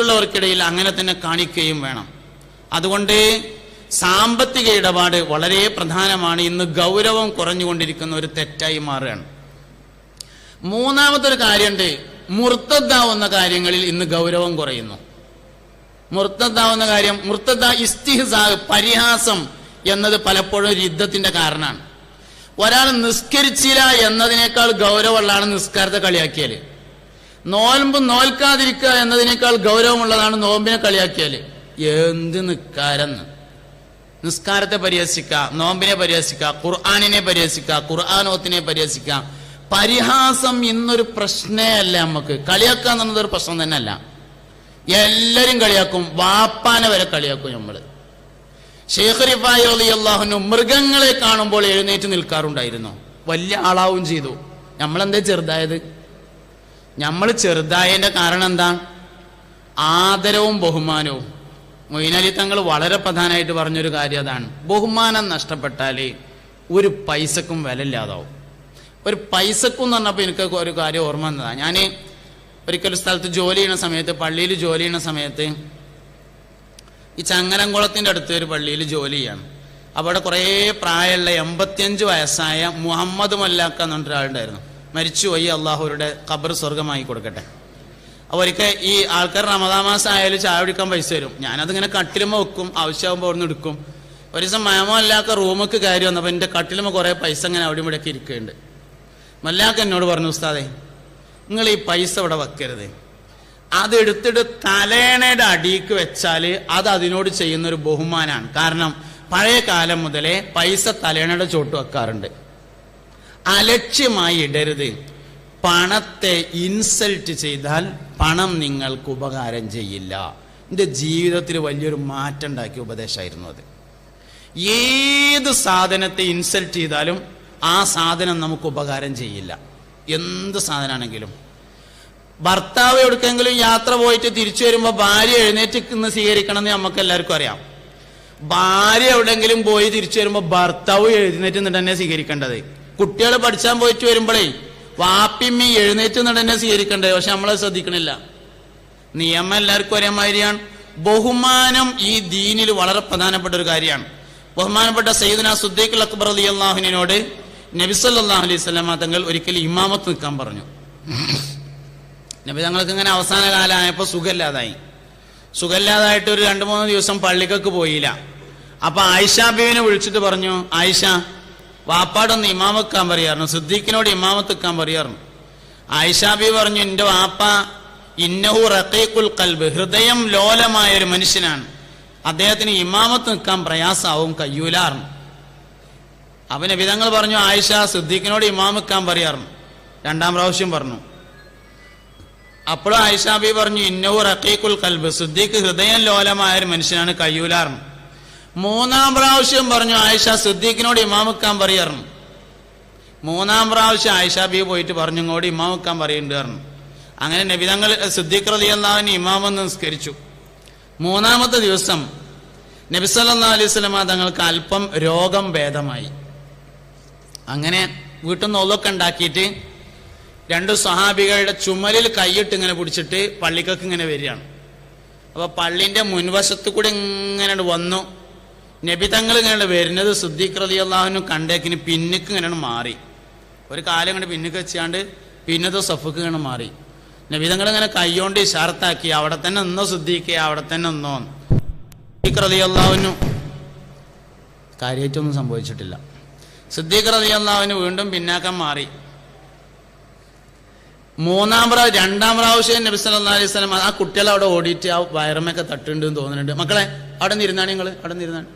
മറ്റുള്ളവർക്കിടയിൽ അങ്ങനെ തന്നെ കാണിക്കുകയും വേണം. അതുകൊണ്ട് സാമ്പത്തിക ഇടപാട് വളരെ പ്രധാനമാണ്. ഇന്ന് ഗൗരവം കുറഞ്ഞുകൊണ്ടിരിക്കുന്ന ഒരു തെറ്റായി മാറുകയാണ്. മൂന്നാമത്തെ ഒരു കാര്യമുണ്ട്. മുർത്തദ്ദാവുന്ന കാര്യങ്ങളിൽ ഇന്ന് ഗൗരവം കുറയുന്നു. മുർത്തദ്ദാവുന്ന കാര്യം മുർത്തദ്ദ ഇസ്തിഹ്സാഹ് പരിഹാസം എന്നത് പലപ്പോഴും ഒരു യുദ്ധത്തിന്റെ കാരണമാണ്. ഒരാൾ നിസ്കരിച്ചില്ല എന്നതിനേക്കാൾ ഗൗരവമുള്ളതാണ് നിസ്കാരത്തെ കളിയാക്കിയാൽ. നോൽമ്പ് നോൽക്കാതിരിക്കുക എന്നതിനേക്കാൾ ഗൗരവമുള്ളതാണ് നോമ്പിനെ കളിയാക്കിയാൽ. എന്ത് നിക്കാരെന്ന്. നിസ്കാരത്തെ പരിഹസിക്കുക നോമ്പിനെ പരിഹസിക്കുക ഖുർആാനിനെ പരിഹസിക്കുക ഖുർആാനോത്തിനെ പരിഹസിക്കുക. പരിഹാസം ഇന്നൊരു പ്രശ്നേ അല്ല നമുക്ക് കളിയാക്കുക എന്നുള്ളത് ഒരു പ്രശ്നം തന്നെ അല്ല എല്ലാരും കളിയാക്കും. വാപ്പാനെ വരെ കളിയാക്കും നമ്മൾ ഷെയ്ഖ് അലി അള്ളാഹുനു മൃഗങ്ങളെ കാണുമ്പോൾ എഴുന്നേറ്റ് നിൽക്കാറുണ്ടായിരുന്നു. വലിയ ആളാവും ചെയ്തു. നമ്മളെന്താ ചെറുതായത്? നമ്മൾ ചെറുതായതിന്റെ കാരണം എന്താ? ആദരവും ബഹുമാനവും. മൊയ്നലി തങ്ങൾ വളരെ പ്രധാനമായിട്ട് പറഞ്ഞൊരു കാര്യം അതാണ്. ബഹുമാനം നഷ്ടപ്പെട്ടാൽ ഒരു പൈസക്കും വില ഇല്ലാതാവും ഒരു പൈസക്കും എന്ന് പറഞ്ഞപ്പോൾ എനിക്ക് ഒരു കാര്യം ഓർമ്മ വന്നതാണ് ഞാൻ ഒരിക്കലും സ്ഥലത്ത് ജോലി ചെയ്യുന്ന സമയത്ത് പള്ളിയിൽ ജോലി ചെയ്യുന്ന സമയത്ത് ഈ ചങ്ങനംകുളത്തിന്റെ അടുത്ത് ഒരു പള്ളിയിൽ ജോലി ചെയ്യാണ്. അവിടെ കുറേ പ്രായമുള്ള എൺപത്തിയഞ്ച് വയസ്സായ മുഹമ്മദ് മല്ലാക്ക എന്ന് പറഞ്ഞ ഒരാളുണ്ടായിരുന്നു മരിച്ചുപോയി അള്ളാഹുരുടെ ഖബർ സ്വർഗമായി കൊടുക്കട്ടെ. അവർക്ക് ഈ ആൾക്കാർ റമദാ മാസം ആയാലും ചായ കുടിക്കാൻ പൈസ തരും. ഞാനതിങ്ങനെ കട്ടിലുമ വെക്കും ആവശ്യമാകുമ്പോൾ അവിടെ നിന്ന് എടുക്കും. ഒരു ദിവസം മയമല്ലാത്ത റൂമൊക്കെ കയറി വന്നപ്പോൾ എന്റെ കട്ടിലുമ കുറേ പൈസ ഇങ്ങനെ അവിടെ ഇവിടെയൊക്കെ ഇരിക്കുന്നുണ്ട്. മല്ലാക്ക എന്നോട് പറഞ്ഞു ഉസ്താദേ നിങ്ങൾ ഈ പൈസ ഇവിടെ വെക്കരുത്. അതെടുത്തിട്ട് തലേണയുടെ അടിക്ക് വെച്ചാൽ അത് അതിനോട് ചെയ്യുന്ന ഒരു ബഹുമാനാണ്. കാരണം പഴയ കാലം മുതലേ പൈസ തലേണയുടെ ചോട്ട് വെക്കാറുണ്ട്. അലക്ഷ്യമായി ഇടരുത്. പണത്തെ ഇൻസൾട്ട് ചെയ്താൽ പണം നിങ്ങൾക്ക് ഉപകാരം ചെയ്യില്ല. എന്റെ ജീവിതത്തിൽ വലിയൊരു മാറ്റം ഉണ്ടാക്കിയ ഉപദേശമായിരുന്നു അത്. ഏത് സാധനത്തെ ഇൻസൾട്ട് ചെയ്താലും ആ സാധനം നമുക്ക് ഉപകാരം ചെയ്യില്ല. എന്ത് സാധനമാണെങ്കിലും ഭർത്താവ് എവിടേക്കെങ്കിലും യാത്ര പോയിട്ട് തിരിച്ചു വരുമ്പോൾ ഭാര്യ എഴുന്നേറ്റ് നിന്ന് സ്വീകരിക്കണം എന്ന് നമുക്ക് എല്ലാവർക്കും അറിയാം. ഭാര്യ എവിടെയെങ്കിലും പോയി തിരിച്ചു വരുമ്പോൾ ഭർത്താവ് എഴുന്നേറ്റ് നിന്നിട്ട് തന്നെ സ്വീകരിക്കേണ്ടത്. കുട്ടികൾ പഠിച്ചാൻ പോയിട്ട് വരുമ്പോഴേ വാപ്പിമ്മി എഴുന്നേറ്റ് നടന്നെ സ്വീകരിക്കണ്ടേ? പക്ഷെ നമ്മളത് ശ്രദ്ധിക്കണില്ല. നിയമം എല്ലാവർക്കും ഒരേ മാതിരിയാണ് ബഹുമാനം ഈ ദീനിൽ വളരെ പ്രധാനപ്പെട്ട ഒരു കാര്യമാണ്. ബഹുമാനപ്പെട്ട സയ്യിദ്ന സുദ്ദീഖ് അക്ബർ അലി അള്ളാഹുവിനോട് നബിസല്ലാഹു അലൈഹി സ്വലാമ തങ്ങൾ ഒരിക്കൽ ഇമാമത്ത് നിൽക്കാൻ പറഞ്ഞു. നബി തങ്ങൾക്ക് ഇങ്ങനെ അവസാന കാലമായപ്പോൾ സുഖമില്ലാതായി. സുഖമില്ലാതായിട്ട് ഒരു രണ്ട് മൂന്ന് ദിവസം പള്ളിക്കൊക്കെ പോയില്ല. അപ്പൊ ആയിഷ ബീവിനെ വിളിച്ചിട്ട് പറഞ്ഞു ആയിഷ വാപ്പാടൊന്ന് ഇമാമക്കാൻ പറയാറുണ്ട്. സിദ്ദീഖിനോട് ഇമാമത്തെക്കാൻ പറയാറുണ്ട്. ആയിഷാബി പറഞ്ഞു എന്റെ വാപ്പ ഇന്നഹു റഖീഖുൽ കൽബ് ഹൃദയം ലോലമായ ഒരു മനുഷ്യനാണ്. അദ്ദേഹത്തിന് ഇമാമത്ത് നിൽക്കാൻ പ്രയാസാവും കയ്യൂലാറുണ്ട്. അവന് വിധങ്ങൾ പറഞ്ഞു ആയിഷ സിദ്ദീഖിനോട് ഇമാമിക്കാൻ പറയാറുണ്ട്. രണ്ടാം പ്രാവശ്യം പറഞ്ഞു. അപ്പോഴും ആയിഷാബി പറഞ്ഞു ഇന്നഹു റഖീഖുൽ കൽബ് സിദ്ദീഖ് ഹൃദയം ലോലമായ ഒരു മനുഷ്യനാണ് കയ്യൂലാറും മൂന്നാം പ്രാവശ്യം പറഞ്ഞു ആയിഷ സിദ്ദീഖിനോട് ഇമാമുക്കാൻ പറയാറുണ്ട് മൂന്നാം പ്രാവശ്യം ആയിഷ ബി പോയിട്ട് പറഞ്ഞു കൂടി ഇമാമുക്കാൻ പറയുന്നുണ്ട് പറഞ്ഞു. അങ്ങനെ നബിതങ്ങൾ സിദ്ദീഖ് റലി അള്ളാഹുവിന് ഇമാമെന്ന് നിസ്കരിച്ചു. മൂന്നാമത്തെ ദിവസം നബി സല്ലാ അലൈഹി തങ്ങൾക്ക് അല്പം രോഗം ഭേദമായി. അങ്ങനെ വീട്ടിൽ നിന്ന് ഒലൊക്കെ ഉണ്ടാക്കിയിട്ട് രണ്ട് സ്വഹാബികളുടെ ചുമലിൽ കൈയിട്ട് ഇങ്ങനെ പിടിച്ചിട്ട് പള്ളിക്കൊക്കെ ഇങ്ങനെ വരികയാണ്. അപ്പൊ പള്ളിന്റെ മുൻവശത്ത് കൂടെ ഇങ്ങനെ വന്നു. നബി തങ്ങൾ ഇങ്ങനെ വരുന്നത് സുദ്ദീഖ് റലി അള്ളാഹുനും കണ്ടേക്കിന് പിന്നിക്ക് ഇങ്ങനെ മാറി. ഒരു കാലം കണ്ട് പിന്നിക്ക് വെച്ചാണ്ട് പിന്നത് സഫുക്ക് ഇങ്ങനെ മാറി. നബി തങ്ങൾ ഇങ്ങനെ കൈകൊണ്ട് ഇഷാർത്താക്കി അവിടെ തന്നെ നിന്നോ സുദ്ദീഖ് അവിടെ തന്നെ നിന്നോ. സുദ്ദീഖ് റലി അള്ളാഹുനും കാര്യമായിട്ടൊന്നും സംഭവിച്ചിട്ടില്ല. സിദ്ദീഖ് റലി അള്ളാഹുവിന് വീണ്ടും പിന്നാക്കം മാറി. മൂന്നാം പ്രാവശ്യം രണ്ടാം പ്രാവശ്യം നബി സല്ലാ അലൈഹി സ്വലം ആ കുട്ടികൾ അവിടെ ഓടിയിട്ട് ആ വയറമൊക്കെ തട്ടുണ്ട് എന്ന് തോന്നുന്നുണ്ട്. മക്കളെ അവിടെ നിന്നിരുന്നാണ് നിങ്ങൾ അവിടെ നിരുന്നാണ്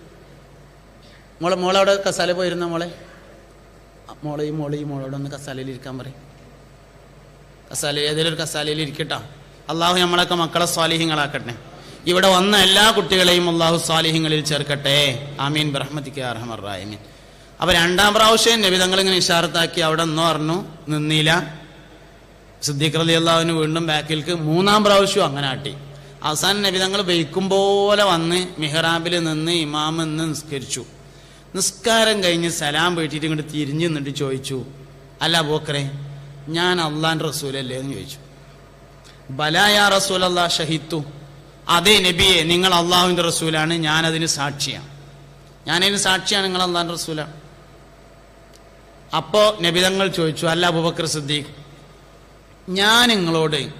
മോളെ മോളെ അവിടെ കസാല പോയിരുന്ന മോളെ? മോളെ ഈ മോളെ ഈ മോളോട് ഒന്ന് കസാലയിൽ ഇരിക്കാൻ പറയും. കസാല ഏതെങ്കിലും ഒരു കസാലയിൽ ഇരിക്കട്ടോ. അള്ളാഹു നമ്മളൊക്കെ മക്കളെ സ്വാലിഹ്യങ്ങളാക്കട്ടെ. ഇവിടെ വന്ന എല്ലാ കുട്ടികളെയും അള്ളാഹു സ്വാലിഹ്യങ്ങളിൽ ചേർക്കട്ടെ. ആമീൻ. ബ്രഹ്മത്തിക്ക് അർഹമറായമീൻ അപ്പൊ രണ്ടാം പ്രാവശ്യം നബി തങ്ങൾ ഇങ്ങനെ ഇഷാർത്താക്കി അവിടെ നിന്ന് പറഞ്ഞു നിന്നില്ല. സിദ്ദീഖ് റലി അള്ളാഹുവിന് വീണ്ടും ബാക്കിൽക്ക് മൂന്നാം പ്രാവശ്യം അങ്ങനെ ആട്ടി. അവസാനം നബിതങ്ങൾ തങ്ങൾ ബെയ്ക്കും പോലെ വന്ന് മിഹ്റാബിൽ നിന്ന് ഇമാം എന്ന് നിസ്കരിച്ചു. നിസ്കാരം കഴിഞ്ഞ് സലാം വീട്ടിട്ട് ഇങ്ങോട്ട് തിരിഞ്ഞു നിന്നിട്ട് ചോദിച്ചു അല്ല ബോക്കറെ ഞാൻ അള്ളാൻ റസൂലല്ലേ? എന്ന് ചോദിച്ചു. ബലായ റസൂൽ അള്ളാ ഷഹിത്തു. അതേ നബിയെ നിങ്ങൾ അള്ളാഹുവിന്റെ റസൂലാണ് ഞാനതിന് സാക്ഷിയാണ്. ഞാനതിന് സാക്ഷിയാണ് നിങ്ങൾ അള്ളാഹിന്റെ റസൂലാണ്. അപ്പോൾ നബിതങ്ങൾ ചോദിച്ചു അല്ല അബുബക്കർ സിദ്ദീഖ് ഞാൻ നിങ്ങളോട്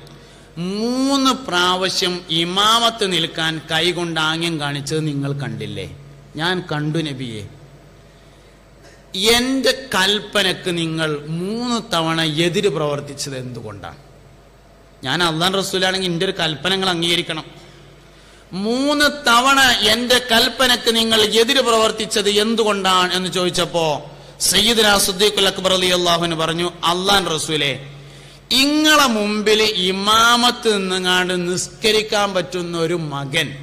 മൂന്ന് പ്രാവശ്യം ഇമാമത്ത് നിൽക്കാൻ കൈകൊണ്ട് ആംഗ്യം കാണിച്ചത് നിങ്ങൾ കണ്ടില്ലേ? ഞാൻ കണ്ടു നബിയെ എന്റെ കൽപ്പനക്ക് നിങ്ങൾ മൂന്ന് തവണ എതിര് പ്രവർത്തിച്ചത് എന്തുകൊണ്ടാണ്? ഞാൻ അള്ളാൻ റസൂലാണെങ്കിൽ എന്റെ ഒരു കൽപ്പനകൾ അംഗീകരിക്കണം. മൂന്ന് തവണ എന്റെ കൽപ്പനക്ക് നിങ്ങൾ എതിര് പ്രവർത്തിച്ചത് എന്തുകൊണ്ടാണ് എന്ന് ചോദിച്ചപ്പോ സയ്യിദ്ന സുദ്ദീഖുൽ അക്ബർ അലി അള്ളാഹുന് പറഞ്ഞു അള്ളാൻ റസൂലെ ഇങ്ങളെ മുമ്പിൽ ഇമാമത്ത് നിന്നുങ്ങാണ്ട് നിസ്കരിക്കാൻ പറ്റുന്ന ഒരു മകൻ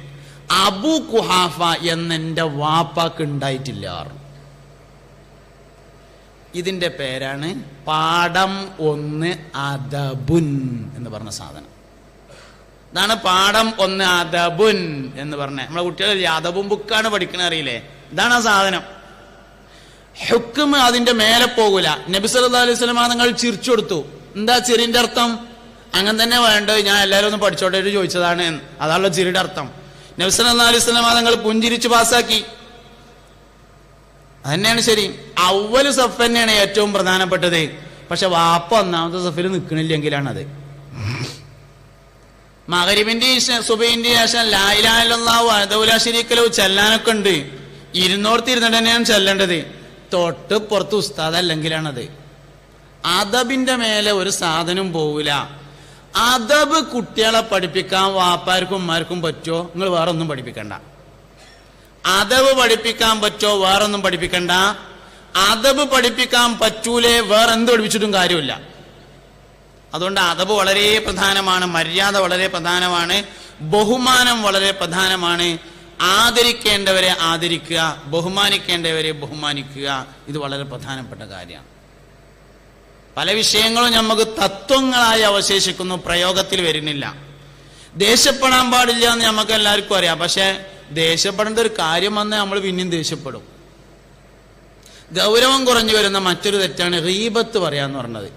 അബു കുഹാഫ എന്നെന്റെ വാപ്പാക്ക് ഉണ്ടായിട്ടില്ല ഇതിന്റെ പേരാണ് പാഠം ഒന്ന് അദബുൻ എന്ന് പറഞ്ഞ സാധനം. ഇതാണ് പാഠം ഒന്ന് അദബുൻ എന്ന് പറഞ്ഞ നമ്മളെ കുട്ടികൾ അദബും ബുക്കാണ് പഠിക്കണ അറിയില്ലേ? ഇതാണ് ആ സാധനം. ഹുക്കും അതിന്റെ മേലെ പോകൂല. നബി സല്ലല്ലാഹു അലൈഹി വസല്ലം നിങ്ങൾ ചിരിച്ചു കൊടുത്തു. എന്താ ചിരിന്റെ അർത്ഥം? അങ്ങനെ തന്നെ വേണ്ടത് ഞാൻ എല്ലാവരും ഒന്ന് പഠിച്ചോട്ടെ ചോദിച്ചതാണ്. അതാണല്ലോ ചിരിയുടെ അർത്ഥം. നബി അലൈഹി വസല്ലം നിങ്ങൾ പുഞ്ചിരിച്ച് പാസ്സാക്കി. അതന്നെയാണ് ശരി. അവൽ സഫ് തന്നെയാണ് ഏറ്റവും പ്രധാനപ്പെട്ടത്. പക്ഷെ വാപ്പ ഒന്നാമത്തെ സഫിൽ നിൽക്കണില്ലെങ്കിലാണത് മകരിബിന്റെ സുബൈന്റെ ശേഷം ലായിലാഹു അദൗല ചെല്ലാനൊക്കെ ഉണ്ട് ഇരുന്നോർത്ത് ഇരുന്നിട്ട് തന്നെയാണ് ചെല്ലേണ്ടത്. തൊട്ട് പുറത്ത് ഉസ്താദ് അല്ലെങ്കിലാണത് അദബിന്റെ മേലെ ഒരു സാധനം പോവില്ല അദബ് കുട്ടികളെ പഠിപ്പിക്കാൻ വാപ്പാർക്കും ഉമ്മാർക്കും പറ്റുമോ നിങ്ങൾ വേറെ ഒന്നും പഠിപ്പിക്കണ്ട. അദബ് പഠിപ്പിക്കാൻ പറ്റോ വേറൊന്നും പഠിപ്പിക്കണ്ട. അതവ് പഠിപ്പിക്കാൻ പറ്റൂലേ വേറെ എന്ത് പഠിപ്പിച്ചിട്ടും കാര്യമില്ല. അതുകൊണ്ട് അതവ് വളരെ പ്രധാനമാണ് മര്യാദ വളരെ പ്രധാനമാണ് ബഹുമാനം വളരെ പ്രധാനമാണ്. ആദരിക്കേണ്ടവരെ ആദരിക്കുക ബഹുമാനിക്കേണ്ടവരെ ബഹുമാനിക്കുക ഇത് വളരെ പ്രധാനപ്പെട്ട കാര്യമാണ്. പല വിഷയങ്ങളും നമുക്ക് തത്വങ്ങളായി അവശേഷിക്കുന്നു പ്രയോഗത്തിൽ വരുന്നില്ല. ദേഷ്യപ്പെടാൻ പാടില്ല എന്ന് നമുക്ക് എല്ലാവർക്കും അറിയാം. പക്ഷെ ദേഷ്യപ്പെടേണ്ട ഒരു കാര്യം വന്നേ നമ്മൾ പിന്നെയും ദേഷ്യപ്പെടും. ഗൗരവം കുറഞ്ഞു വരുന്ന മറ്റൊരു തെറ്റാണ് റീബത്ത് പറയാന്ന് പറഞ്ഞത്.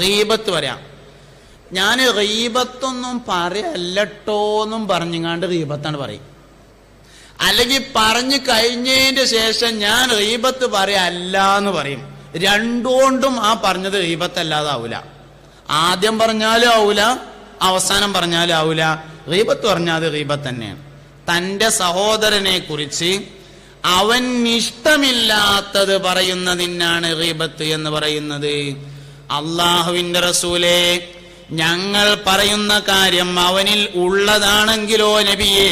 റീബത്ത് പറയാം. ഞാൻ റീബത്തൊന്നും പറയല്ലട്ടോന്നും പറഞ്ഞുങ്ങാണ്ട് റീബത്താണ് പറയും. അല്ലെങ്കിൽ പറഞ്ഞു കഴിഞ്ഞതിന്റെ ശേഷം ഞാൻ റീബത്ത് പറയല്ല എന്ന് പറയും. രണ്ടുകൊണ്ടും ആ പറഞ്ഞത് റീബത്തല്ലാതാവൂല ആദ്യം പറഞ്ഞാലും ആവൂല അവസാനം പറഞ്ഞാലും ആവൂല. റീബത്ത് പറഞ്ഞാൽ റീബത്ത് തന്നെയാണ്. തന്റെ സഹോദരനെ കുറിച്ച് അവൻ ഇഷ്ടമില്ലാത്തത് പറയുന്നതിനാണ് റീബത്ത് എന്ന് പറയുന്നത്. അള്ളാഹുവിന്റെ റസൂലെ ഞങ്ങൾ പറയുന്ന കാര്യം അവനിൽ ഉള്ളതാണെങ്കിലോ നബിയേ.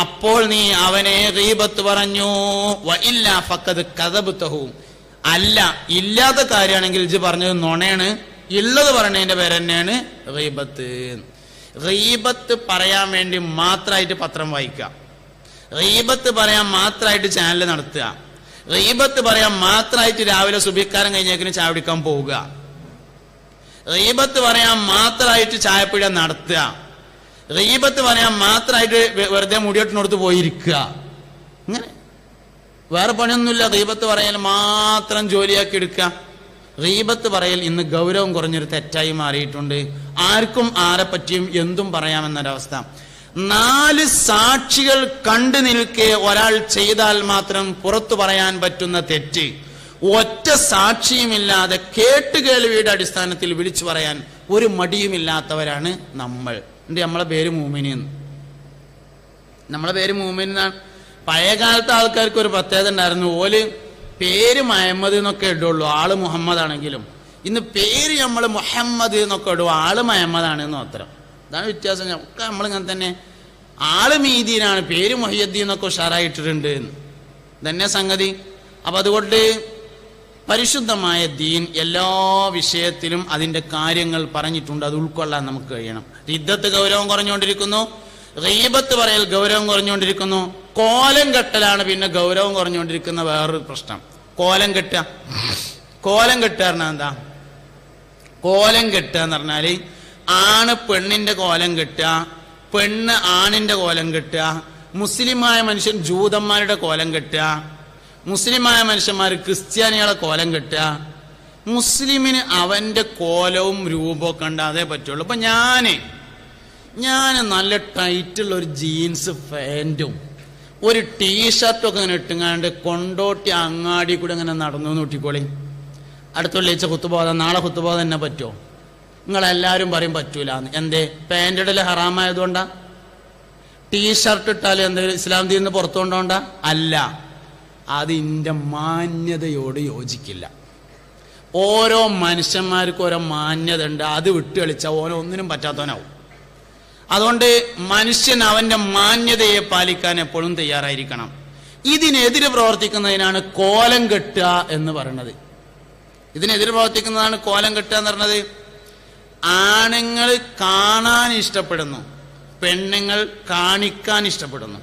അപ്പോൾ നീ അവനെ റീബത്ത് പറഞ്ഞു. ഇല്ല ഫക്കത് കഥബുത്തഹു അല്ല ഇല്ലാത്ത കാര്യമാണെങ്കിൽ ഇജ് പറഞ്ഞത് നുണയാണ് ഉള്ളത് പറഞ്ഞതിന്റെ പേര് തന്നെയാണ് ഗീബത്ത് ഗീബത്ത് പറയാൻ വേണ്ടി മാത്രമായിട്ട് പത്രം വായിക്കുക. റീബത്ത് പറയാൻ മാത്രമായിട്ട് ചാനൽ നടത്തുക. റീബത്ത് പറയാൻ മാത്രമായിട്ട് രാവിലെ സുബിക്കാരൻ കഴിഞ്ഞേക്കിന് ചായ കുടിക്കാൻ പോവുക. റീബത്ത് പറയാൻ മാത്രമായിട്ട് ചായപ്പുഴ നടത്തുക. റീബത്ത് പറയാൻ മാത്രമായിട്ട് വെറുതെ മുടിയോട്ടിനടുത്ത് പോയിരിക്കുക. ഇങ്ങനെ. വേറെ പണിയൊന്നുമില്ല. റീബത്ത് പറയാൻ മാത്രം ജോലിയാക്കി എടുക്കുക. റീബത്ത് പറയൽ ഇന്ന് ഗൗരവം കുറഞ്ഞൊരു തെറ്റായി മാറിയിട്ടുണ്ട്. ആർക്കും ആരെ പറ്റിയും എന്തും പറയാമെന്നൊരവസ്ഥ. നാല് സാക്ഷികൾ കണ്ടു നിൽക്കെ ഒരാൾ ചെയ്താൽ മാത്രം പുറത്തു പറയാൻ പറ്റുന്ന തെറ്റ്. ഒറ്റ സാക്ഷിയുമില്ലാതെ കേട്ടുകേൾവിയുടെ അടിസ്ഥാനത്തിൽ വിളിച്ചു പറയാൻ ഒരു മടിയുമില്ലാത്തവരാണ് നമ്മൾ. എന്നിട്ട് നമ്മളെ പേര് മൂമിനി എന്ന് നമ്മളെ പേര് മൂമിനി എന്നാണ്. പഴയ കാലത്തെ ആൾക്കാർക്ക് ഒരു പ്രത്യേകത ഉണ്ടായിരുന്നു. ഓൽ പേര് മഹമ്മദ് എന്നൊക്കെ ഇടുള്ളൂ. ആൾ മുഹമ്മദ് ആണെങ്കിലും ഇന്ന് പേര് നമ്മൾ മുഹമ്മദ് എന്നൊക്കെ ഇടും. ആൾ മഹമ്മദാണ് എന്ന് മാത്രം. അതാണ് വ്യത്യാസം. ഒക്കെ നമ്മളിങ്ങനെ തന്നെ ആൾ മീതിയിലാണ് പേര് മൊഹിയദ്ദീൻ എന്നൊക്കെ ഉഷാറായിട്ടിട്ടുണ്ട്. എന്ന്. തന്നെ സംഗതി. അപ്പൊ അതുകൊണ്ട് പരിശുദ്ധമായ ദീൻ എല്ലാ വിഷയത്തിലും അതിന്റെ കാര്യങ്ങൾ പറഞ്ഞിട്ടുണ്ട്. അത് ഉൾക്കൊള്ളാൻ നമുക്ക് കഴിയണം. രിദ്ധത്ത് ഗൗരവം കുറഞ്ഞുകൊണ്ടിരിക്കുന്നു. റീബത്ത് പറയൽ ഗൗരവം കുറഞ്ഞുകൊണ്ടിരിക്കുന്നു. കോലം കെട്ടലാണ് പിന്നെ ഗൗരവം കുറഞ്ഞുകൊണ്ടിരിക്കുന്ന വേറൊരു പ്രശ്നം. കോലം കെട്ടുക. കോലം കെട്ടുക പറഞ്ഞാൽ എന്താ? കോലം കെട്ടുക എന്ന് പറഞ്ഞാൽ ആണ് പെണ്ണിന്റെ കോലം കെട്ടുക പെണ്ണ് ആണിന്റെ കോലം കെട്ടുക മുസ്ലിമായ മനുഷ്യൻ ജൂതന്മാരുടെ കോലം കെട്ടുക മുസ്ലിമായ മനുഷ്യന്മാർ ക്രിസ്ത്യാനികളെ കോലം കെട്ടുക മുസ്ലിമിന് അവന്റെ കോലവും രൂപവും കണ്ടാതേ പറ്റുള്ളൂ. ഇപ്പൊ ഞാൻ ഞാൻ നല്ല ടൈറ്റുള്ള ഒരു ജീൻസ് പാന്റും ഒരു ടീഷർട്ടൊക്കെ ഇങ്ങനെ ഇട്ടുങ്ങാണ്ട് കൊണ്ടോട്ടി അങ്ങാടി കൂടെ ഇങ്ങനെ നടന്നു നോട്ടിക്കോളി അടുത്തുള്ള ഏച്ച കുത്തുബോധം. നാളെ കുത്തുബോധം തന്നെ പറ്റുമോ? നിങ്ങളെല്ലാവരും പറയും പറ്റൂല എന്തേ? പാന്റ് ഹറാമായതുകൊണ്ടാ ഹറാമായതുകൊണ്ടാ? ടീഷർട്ട് ഇട്ടാൽ എന്തെങ്കിലും ഇസ്ലാം തീന്ന് പുറത്തു കൊണ്ടോണ്ട? അല്ല. അത് ഇന്റെ മാന്യതയോട് യോജിക്കില്ല. ഓരോ മനുഷ്യന്മാർക്കും ഓരോ മാന്യത ഉണ്ട് അത് വിട്ട് കളിച്ചാൽ ഓരോ ഒന്നിനും പറ്റാത്തവനാവും. അതുകൊണ്ട് മനുഷ്യൻ അവന്റെ മാന്യതയെ പാലിക്കാൻ എപ്പോഴും തയ്യാറായിരിക്കണം. ഇതിനെതിരെ പ്രവർത്തിക്കുന്നതിനാണ് കോലം കെട്ടുക എന്ന് പറയുന്നത്. ഇതിനെതിരെ പ്രവർത്തിക്കുന്നതാണ് കോലം കെട്ടുക എന്ന് പറയുന്നത് ആണുങ്ങൾ കാണാൻ ഇഷ്ടപ്പെടുന്നു പെണ്ണുങ്ങൾ കാണിക്കാൻ ഇഷ്ടപ്പെടുന്നു.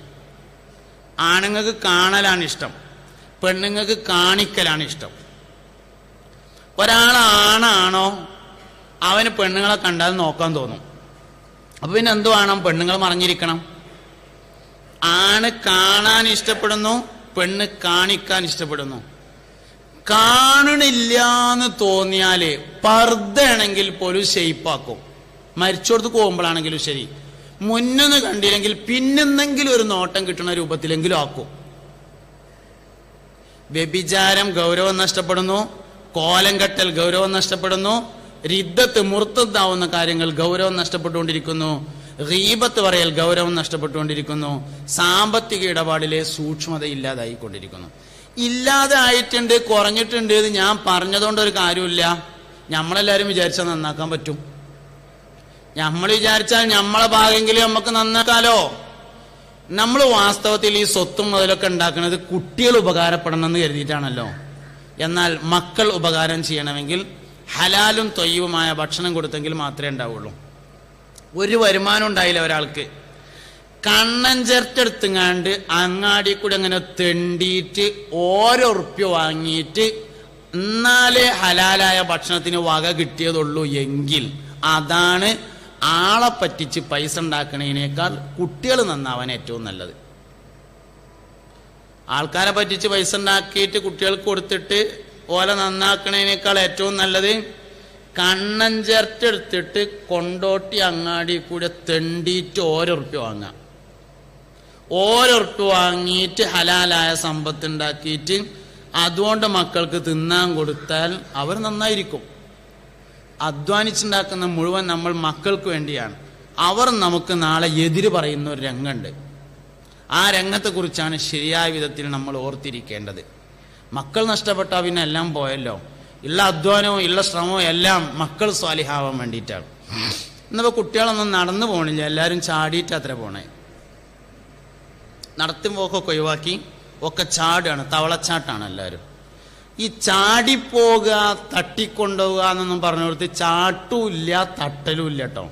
ആണുങ്ങൾക്ക് കാണലാണ് ഇഷ്ടം പെണ്ണുങ്ങൾക്ക് കാണിക്കലാണ് ഇഷ്ടം. ഒരാൾ ആണാണോ അവന് പെണ്ണുങ്ങളെ കണ്ടാൽ നോക്കാൻ തോന്നും. അപ്പൊ പിന്നെ എന്തു വേണം? പെണ്ണുങ്ങൾ മറിഞ്ഞിരിക്കണം. ആണ് കാണാൻ ഇഷ്ടപ്പെടുന്നു പെണ്ണ് കാണിക്കാൻ ഇഷ്ടപ്പെടുന്നു. കാണണില്ല എന്ന് തോന്നിയാൽ പർദ്ദയാണെങ്കിൽ പോലും ഷെയ്പ്പാക്കും മരിച്ചോടത്ത് പോകുമ്പോഴാണെങ്കിലും ശരി. മുന്നൊന്ന് കണ്ടില്ലെങ്കിൽ പിന്നെന്തെങ്കിലും ഒരു നോട്ടം കിട്ടുന്ന രൂപത്തിലെങ്കിലും ആക്കും. വ്യഭിചാരം ഗൗരവം നഷ്ടപ്പെടുന്നു കോലം കെട്ടൽ ഗൗരവം നഷ്ടപ്പെടുന്നു റിദ്ധത്ത് മുർത്തത്താവുന്ന കാര്യങ്ങൾ ഗൗരവം നഷ്ടപ്പെട്ടുകൊണ്ടിരിക്കുന്നു. റീബത്ത് പറയൽ ഗൗരവം നഷ്ടപ്പെട്ടുകൊണ്ടിരിക്കുന്നു. സാമ്പത്തിക ഇടപാടിലെ സൂക്ഷ്മത ഇല്ലാതായിക്കൊണ്ടിരിക്കുന്നു ഇല്ലാതെ ആയിട്ടുണ്ട് കുറഞ്ഞിട്ടുണ്ട് എന്ന് ഞാൻ പറഞ്ഞതുകൊണ്ട് ഒരു കാര്യമില്ല നമ്മളെല്ലാവരും വിചാരിച്ചാൽ നന്നാക്കാൻ പറ്റും. നമ്മൾ വിചാരിച്ചാൽ നമ്മളെ ഭാഗമെങ്കിലും നമുക്ക് നന്നാക്കാലോ. നമ്മൾ വാസ്തവത്തിൽ ഈ സ്വത്തും മുതലൊക്കെ ഉണ്ടാക്കുന്നത് കുട്ടികൾ ഉപകാരപ്പെടണം എന്ന് കരുതിയിട്ടാണല്ലോ. എന്നാൽ മക്കൾ ഉപകാരം ചെയ്യണമെങ്കിൽ ഹലാലും തൊയ്യവുമായ ഭക്ഷണം കൊടുത്തെങ്കിൽ മാത്രമേ ഉണ്ടാവുള്ളൂ. ഒരു വരുമാനം ഉണ്ടായില്ല ഒരാൾക്ക്. കണ്ണൻ ചേർത്തെടുത്തുങ്ങാണ്ട് അങ്ങാടി കൂടെ അങ്ങനെ തെണ്ടിയിട്ട് ഓരോ ഉറുപ്പ്യ വാങ്ങിയിട്ട് എന്നാലേ ഹലാലായ ഭക്ഷണത്തിന് വക കിട്ടിയതുള്ളൂ എങ്കിൽ അതാണ് ആളെ പറ്റിച്ച് പൈസ ഉണ്ടാക്കണതിനേക്കാൾ കുട്ടികൾ നന്നാവാൻ ഏറ്റവും നല്ലത്. ആൾക്കാരെ പറ്റിച്ച് പൈസ ഉണ്ടാക്കിയിട്ട് കുട്ടികൾക്ക് കൊടുത്തിട്ട് ഓല നന്നാക്കണേനേക്കാൾ ഏറ്റവും നല്ലത് കണ്ണൻ ചേർത്തെടുത്തിട്ട് കൊണ്ടോട്ടി അങ്ങാടി കൂടെ തെണ്ടിയിട്ട് ഓരോ ഉറുപ്പ്യ വാങ്ങാം. ഓരോ ഉറുപ്പ്യ വാങ്ങിയിട്ട് ഹലാലായ സമ്പത്ത് ഉണ്ടാക്കിയിട്ട് അതുകൊണ്ട് മക്കൾക്ക് തിന്നാൻ കൊടുത്താൽ അവർ നന്നായിരിക്കും. അധ്വാനിച്ചുണ്ടാക്കുന്ന മുഴുവൻ നമ്മൾ മക്കൾക്ക് വേണ്ടിയാണ്. അവർ നമുക്ക് നാളെ എതിര് പറയുന്ന ഒരു രംഗമുണ്ട് ആ രംഗത്തെക്കുറിച്ചാണ് ശരിയായ വിധത്തിൽ നമ്മൾ ഓർത്തിരിക്കേണ്ടത്. മക്കൾ നഷ്ടപ്പെട്ടാൽ പിന്നെ എല്ലാം പോയല്ലോ. ഉള്ള അധ്വാനവും ഉള്ള ശ്രമവും എല്ലാം മക്കൾ സ്വാലിഹാവാൻ വേണ്ടിയിട്ടാണ്. ഇന്നിപ്പോൾ കുട്ടികളൊന്നും നടന്നു പോകണില്ല എല്ലാവരും ചാടിയിട്ട് അത്ര പോണേ. നടത്തുമ്പോക്കൊക്കെ ഒഴിവാക്കി ഒക്കെ ചാടുകയാണ് തവളച്ചാട്ടാണ് എല്ലാവരും ഈ ചാടിപ്പോകുക തട്ടിക്കൊണ്ടുപോകുക എന്നൊന്നും പറഞ്ഞു കൊടുത്ത് തട്ടലും ഇല്ല കേട്ടോ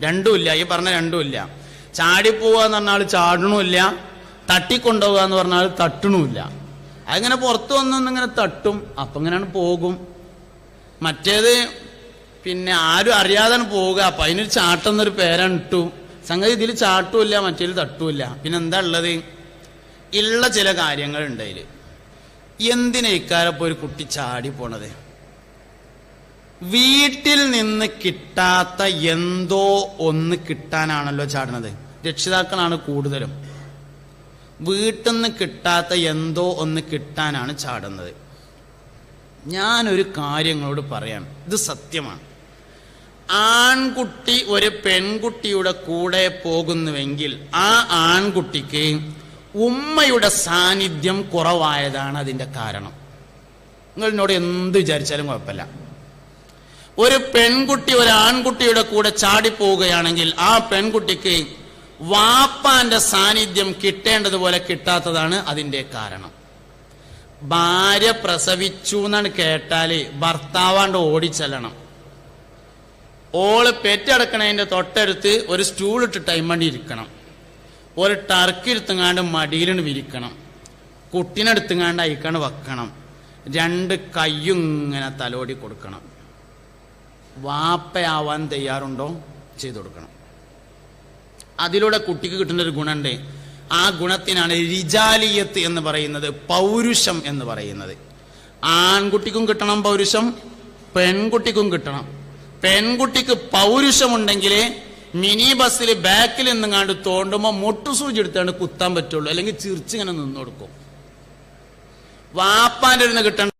രണ്ടുമില്ല ഈ പറഞ്ഞ രണ്ടുമില്ല. ചാടിപ്പോവുക എന്ന് പറഞ്ഞാൽ ചാടണമില്ല തട്ടിക്കൊണ്ടുപോകുക എന്ന് പറഞ്ഞാൽ തട്ടണമില്ല. അതിങ്ങനെ പുറത്തു വന്നൊന്നിങ്ങനെ തട്ടും. അപ്പം ഇങ്ങനെയാണ് പോകും. മറ്റേത് പിന്നെ ആരും അറിയാതാണ് പോവുക അപ്പം അതിനൊരു ചാട്ടം എന്നൊരു ഇട്ടു സംഗതി ഇതിൽ ചാട്ടുമില്ല മറ്റേതിൽ തട്ടുമില്ല. പിന്നെ എന്താ ഉള്ളത്? ഉള്ള ചില കാര്യങ്ങളുണ്ട് അതിൽ എന്തിനാ ഇക്കാലപ്പോൾ ഒരു കുട്ടി ചാടി പോണത്? വീട്ടിൽ നിന്ന് കിട്ടാത്ത എന്തോ ഒന്ന് കിട്ടാനാണല്ലോ ചാടുന്നത് രക്ഷിതാക്കളാണ് കൂടുതലും. വീട്ടിൽ നിന്ന് കിട്ടാത്ത എന്തോ ഒന്ന് കിട്ടാനാണ് ചാടുന്നത്. ഞാനൊരു കാര്യങ്ങളോട് പറയാം. ഇത് സത്യമാണ്. ആൺകുട്ടി ഒരു പെൺകുട്ടിയുടെ കൂടെ പോകുന്നുവെങ്കിൽ ആ ആൺകുട്ടിക്ക് ഉമ്മയുടെ സാന്നിധ്യം കുറവായതാണ് അതിന്റെ കാരണം. നിങ്ങൾ എന്നോട് എന്ത് വിചാരിച്ചാലും കുഴപ്പമില്ല. ഒരു പെൺകുട്ടി ഒരു ആൺകുട്ടിയുടെ കൂടെ ചാടിപ്പോവുകയാണെങ്കിൽ ആ പെൺകുട്ടിക്ക് വാപ്പാന്റെ സാന്നിധ്യം കിട്ടേണ്ടതുപോലെ കിട്ടാത്തതാണ് അതിന്റെ കാരണം. ഭാര്യ പ്രസവിച്ചു എന്നാണ് കേട്ടാൽ ഭർത്താവാണ്ട് ഓടിച്ചെല്ലണം. ഓൾ പെറ്റടക്കണതിന്റെ തൊട്ടടുത്ത് ഒരു സ്റ്റൂൾ ഇട്ടിട്ട് അയിമണ്ടി ഇരിക്കണം. ഒരു ടർക്കി മടിയിലിന് വിരിക്കണം. കുട്ടിനെടുത്തുങ്ങാണ്ട് അയക്കാണ്ട് വെക്കണം. രണ്ട് കയ്യും ഇങ്ങനെ തലോടി കൊടുക്കണം. വാപ്പയാവാൻ തയ്യാറുണ്ടോ? ചെയ്തു കൊടുക്കണം. അതിലൂടെ കുട്ടിക്ക് കിട്ടുന്ന ഒരു ഗുണമുണ്ട്. ആ ഗുണത്തിനാണ് രിജാലിയത്ത് എന്ന് പറയുന്നത് പൗരുഷം എന്ന് പറയുന്നത്. ആൺകുട്ടിക്കും കിട്ടണം പൗരുഷം പെൺകുട്ടിക്കും കിട്ടണം. പെൺകുട്ടിക്ക് പൗരുഷമുണ്ടെങ്കിലേ മിനി ബസ്സിൽ ബാക്കിൽ നിന്നങ്ങാണ്ട് തോണ്ടുമ്പോൾ മുട്ടുസൂചി എടുത്താണ് കുത്താൻ പറ്റുള്ളൂ. അല്ലെങ്കിൽ ചിരിച്ചിങ്ങനെ നിന്ന് കൊടുക്കും. വാപ്പാന്റെ ഇരുന്ന് കിട്ടേണ്ട